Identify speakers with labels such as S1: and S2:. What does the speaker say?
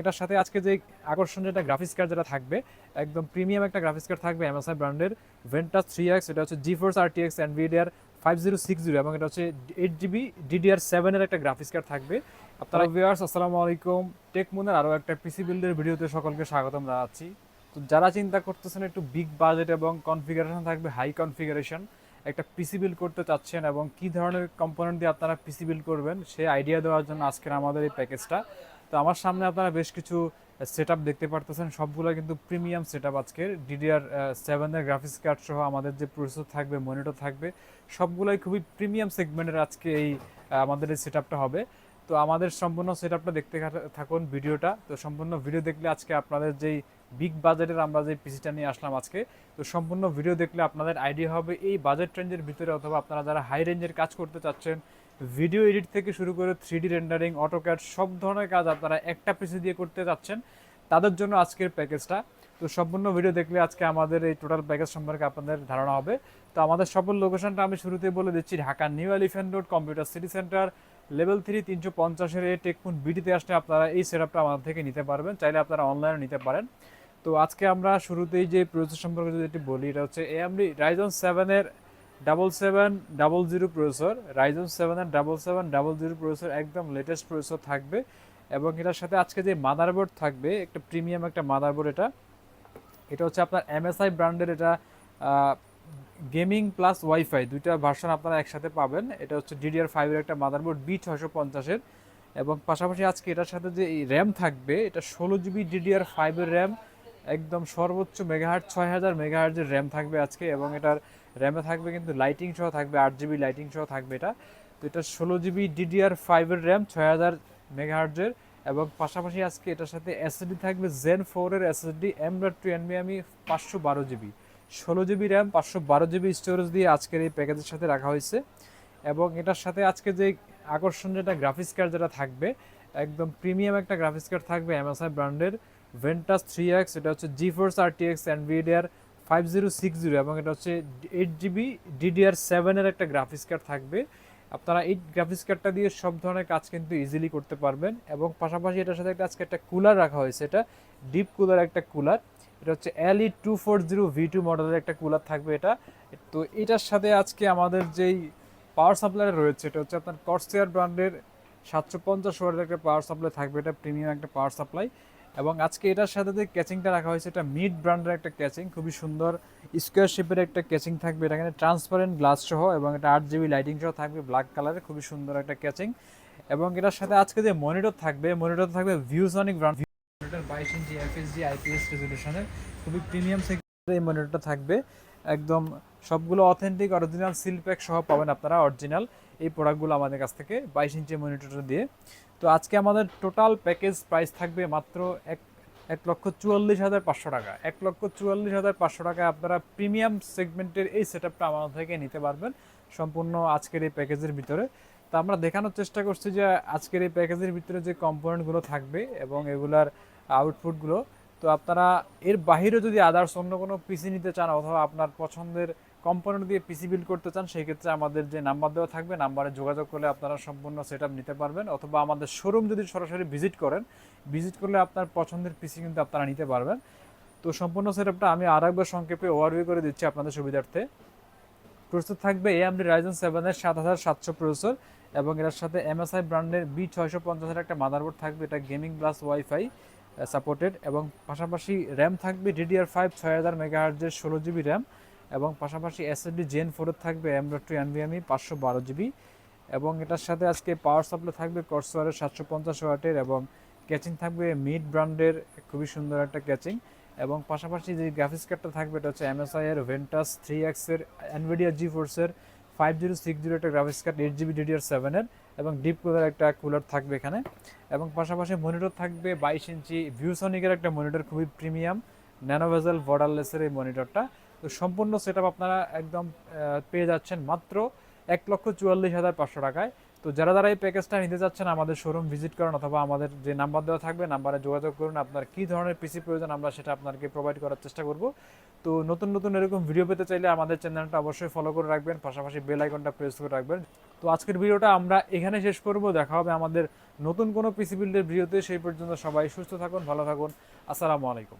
S1: এটার সাথে আজকে যে আকর্ষণ যেটা গ্রাফিক্স কার্ড যেটা থাকবে একদম প্রিমিয়াম একটা গ্রাফিক্স কার্ড থাকবে এমএসআই ব্র্যান্ডের ভেন্টাস থ্রি এক্স এটা হচ্ছে G force RTX Nvidia five zero six zero এবং এটা হচ্ছে এইট জিবি ডিডিআর সেভেনের একটা গ্রাফিক্স কার্ড থাকবে। আপনারা ভিউয়ার্স আসসালামু আলাইকুম। টেক মুনের আরও একটা পিসি বিল্ডের ভিডিওতে সকলকে স্বাগতম জানাচ্ছি। তো যারা চিন্তা করতেছেন একটু বিগ বাজেট এবং কনফিগারেশন থাকবে হাই কনফিগারেশন একটা পিসি বিল্ড করতে চাচ্ছেন এবং কি ধরনের কম্পোনেন্ট দিয়ে আপনারা পিসি বিল্ড করবেন সেই আইডিয়া দেওয়ার জন্য আজকের আমাদের এই প্যাকেজটা তো আমার সামনে আপনারা বেশ কিছু সেট দেখতে পারতেছেন। সবগুলো কিন্তু প্রিমিয়াম সেট আজকের। ডিডিআর সেভেনের গ্রাফিক্স কার্ড সহ আমাদের যে প্রসেসর থাকবে মনিটর থাকবে, সবগুলোই খুবই প্রিমিয়াম সেগমেন্টের আজকে এই আমাদের এই সেট হবে। তো আমাদের সম্পূর্ণ সেট দেখতে থাকুন ভিডিওটা। তো সম্পূর্ণ ভিডিও দেখলে আজকে আপনাদের যেই বিগ বাজেটের আমরা যে পিসিটা নিয়ে আসলাম আজকে, তো সম্পূর্ণ ভিডিও দেখলে আপনাদের আইডিয়া হবে এই বাজেট রেঞ্জের ভিতরে অথবা আপনারা যারা হাই রেঞ্জের কাজ করতে চাচ্ছেন ভিডিও এডিট থেকে শুরু করে থ্রি রেন্ডারিং, অটোক্যাড, সব ধরনের কাজ আপনারা একটা পিসি দিয়ে করতে চাচ্ছেন তাদের জন্য আজকের প্যাকেজটা। তো সম্পূর্ণ ভিডিও দেখলে আজকে আমাদের এই টোটাল প্যাকেজ সম্পর্কে আপনাদের ধারণা হবে। তো আমাদের সফল লোকেশনটা আমি শুরুতে বলে দিচ্ছি, Dhaka New Elephant Road Computer City Centre level three তিনশো পঞ্চাশের এ টেকফোন বিডিতে আসলে আপনারা এই সেটআপটা আমাদের থেকে নিতে পারবেন, চাইলে আপনারা অনলাইনে নিতে পারেন। তো আজকে আমরা শুরুতেই যে প্রসেসর সম্পর্কে যদি একটু বলি, এটা হচ্ছে এএমডি রাইজন সেভেনের double seven double zero processor Ryzen seven সেভেনের double seven double zero processor একদম লেটেস্ট প্রসেসর থাকবে এবং এটার সাথে আজকে যে মাদারবোর্ড থাকবে, একটা প্রিমিয়াম একটা মাদারবোর্ড এটা এটা হচ্ছে আপনার এমএসআই ব্র্যান্ডের এটা গেমিং প্লাস ওয়াইফাই দুইটা ভার্সন আপনারা একসাথে পাবেন। এটা হচ্ছে ডিডিআর ফাইভের একটা মাদারবোর্ড বি ছশো পঞ্চাশের এবং পাশাপাশি আজকে এটার সাথে যে র্যাম থাকবে, এটা ষোলো জিবি ডিডিআর ফাইভের র্যাম একদম সর্বোচ্চ মেগাহার্ট ছয় হাজার মেগাহার্টের র্যাম থাকবে আজকে এবং এটার র্যামে থাকবে কিন্তু লাইটিং সহ থাকবে, আট জিবি লাইটিং সহ থাকবে এটা। তো এটা ষোলো জিবি ডিডিআর ফাইভের র্যাম, ছয় হাজার মেগাহার্টের এবং পাশাপাশি আজকে এটার সাথে এসএসডি থাকবে জেন ফোরের এসএসডি এম ডট টু এনবিএমই পাঁচশো বারো জিবি। ষোলো জিবি র্যাম, পাঁচশো বারো জিবি স্টোরেজ দিয়ে আজকের এই প্যাকেজের সাথে রাখা হয়েছে এবং এটার সাথে আজকে যে আকর্ষণ যেটা গ্রাফিক্স কার্ড যেটা থাকবে, একদম প্রিমিয়াম একটা গ্রাফিক্স কার্ড থাকবে এমএসআই ব্র্যান্ডের ভেন্টাস থ্রি এক্স এটা হচ্ছে G force R T X Nvidia five zero six zero এবং এটা হচ্ছে এইট জিবি ডিডিআর সেভেনের একটা গ্রাফিক্স কার্ড থাকবে। আপনারা এই গ্রাফিক্স কার্ডটা দিয়ে সব ধরনের কাজ কিন্তু ইজিলি করতে পারবেন এবং পাশাপাশি এটার সাথে একটা আজকে একটা কুলার রাখা হয়েছে, এটা ডিপ কুলার একটা কুলার এটা হচ্ছে LE two four zero V two মডেলের একটা কুলার থাকবে এটা। তো এটার সাথে আজকে আমাদের যেই পাওয়ার সাপ্লাই রয়েছে, এটা হচ্ছে আপনার কর্সিয়ার ব্র্যান্ডের সাতশো পঞ্চাশ ওয়াটের একটা পাওয়ার সাপ্লাই থাকবে, এটা প্রিমিয়াম একটা পাওয়ার সাপ্লাই এবং আজকে এটার সাথে যে ক্যাচিংটা রাখা হয়েছে, এটা মিড ব্র্যান্ডের একটা ক্যাচিং খুবই সুন্দর স্কোয়ার শেপের একটা ক্যাচিং থাকবে। এটা এখানে ট্রান্সপারেন্ট গ্লাস সহ এবং এটা আট জিবি লাইটিং সহ থাকবে ব্ল্যাক কালারের খুবই সুন্দর একটা ক্যাচিং এবং এটার সাথে আজকে যে মনিটর থাকবে মনিটর থাকবে ভিউসনিক ব্র্যান্ড মনিটর বাইশ ইঞ্চি এফএসডি আইপিএস রেজলিউশনের খুবই প্রিমিয়াম সেগমেন্টের এই মনিটরটা থাকবে। একদম সবগুলো অথেন্টিক অরিজিনাল সিল প্যাক সহ পাবেন আপনারা অরিজিনাল এই প্রোডাক্টগুলো আমাদের কাছ থেকে বাইশ ইঞ্চি মনিটরটা দিয়ে। তো আজকে আমাদের টোটাল প্যাকেজ প্রাইস থাকবে মাত্র এক এক লক্ষ চুয়াল্লিশ হাজার পাঁচশো টাকা। এক লক্ষ চুয়াল্লিশ হাজার পাঁচশো টাকায় আপনারা প্রিমিয়াম সেগমেন্টের এই সেট আপটা আমাদের থেকে নিতে পারবেন সম্পূর্ণ আজকের এই প্যাকেজের ভিতরে। তো আমরা দেখানোর চেষ্টা করছি যে আজকের এই প্যাকেজের ভিতরে যে কম্পোনেন্টগুলো থাকবে এবং এগুলার আউটপুটগুলো তো আপনারা এর বাইরে যদি আদার্স অন্য কোনো পিসি নিতে চান অথবা আপনার পছন্দের কম্পোনেন্ট দিয়ে পিসি বিল্ড করতে চান সেই ক্ষেত্রে আমাদের যে নাম্বার দেওয়া থাকবে নাম্বারে যোগাযোগ করলে আপনারা সম্পূর্ণ সেট নিতে পারবেন অথবা আমাদের শোরুম যদি সরাসরি ভিজিট করেন ভিজিট করলে আপনার পছন্দের পিসি কিন্তু আপনারা নিতে পারবেন। তো সম্পূর্ণ সেট আমি আর একবার সংক্ষেপে ওভারভিউ করে দিচ্ছি আপনাদের সুবিধার্থে। প্রস্তুত থাকবে এএমডি রাইজন সেভেনের সাত হাজার সাতশো প্রসেসর এবং এটার সাথে এমএসআই ব্র্যান্ডের বি ছয়শো পঞ্চাশের একটা মাদারবোর্ড থাকবে, এটা গেমিং প্লাস ওয়াইফাই সাপোর্টেড এবং পাশাপাশি র্যাম থাকবে ডিডিআর ফাইভ ছয় হাজার মেগাহার্জের ষোলো জিবি র্যাম এবং পাশাপাশি এসএসডি জেন ফোরের থাকবে এম ডট টু এনভিএমই পাঁচশো বারো জিবি এবং এটার সাথে আজকে পাওয়ার সাপ্লাই থাকবে কর্সোয়ারের সাতশো পঞ্চাশ ওয়াটের এবং ক্যাচিং থাকবে মিড ব্র্যান্ডের খুবই সুন্দর একটা ক্যাচিং এবং পাশাপাশি যে গ্রাফিক্স কার্ডটা থাকবে, এটা হচ্ছে এমএসআই এর ভেন্টাস থ্রি এক্সের এনভিডিয়া জি ফোর্সের ফাইভ জিরো সিক্স জিরো একটা graphics card eight GB DDR সেভেনের এবং ডিপ কুলার একটা কুলার থাকবে এখানে। এবং পাশাপাশি মনিটর থাকবে বাইশ ইঞ্চি ভিউসনিকের একটা মনিটর খুবই প্রিমিয়াম ন্যানোভেজাল বর্ডারলেসের এই মনিটরটা তো সম্পূর্ণ সেট আপনারা একদম পেয়ে যাচ্ছেন মাত্র এক লক্ষ চুয়াল্লিশ হাজার পাঁচশো টাকায়। তো যারা যারা এই প্যাকেজটা নিতে চাচ্ছেন, আমাদের শোরুম ভিজিট করেন অথবা আমাদের যে নাম্বার দেওয়া থাকবে নাম্বারে যোগাযোগ করুন। আপনার কী ধরনের পিসি প্রয়োজন, আমরা সেটা আপনাকে প্রোভাইড করার চেষ্টা করব। তো নতুন নতুন এরকম ভিডিও পেতে চাইলে আমাদের চ্যানেলটা অবশ্যই ফলো করে রাখবেন। পাশাপাশি বেল আইকনটা প্রেস করে রাখবেন। তো আজকের ভিডিওটা আমরা এখানে শেষ করব। দেখা হবে আমাদের নতুন কোনো পিসি বিল্ডের ভিডিওতে সেই পর্যন্ত সবাই সুস্থ থাকুন, ভালো থাকুন। আসসালামু আলাইকুম।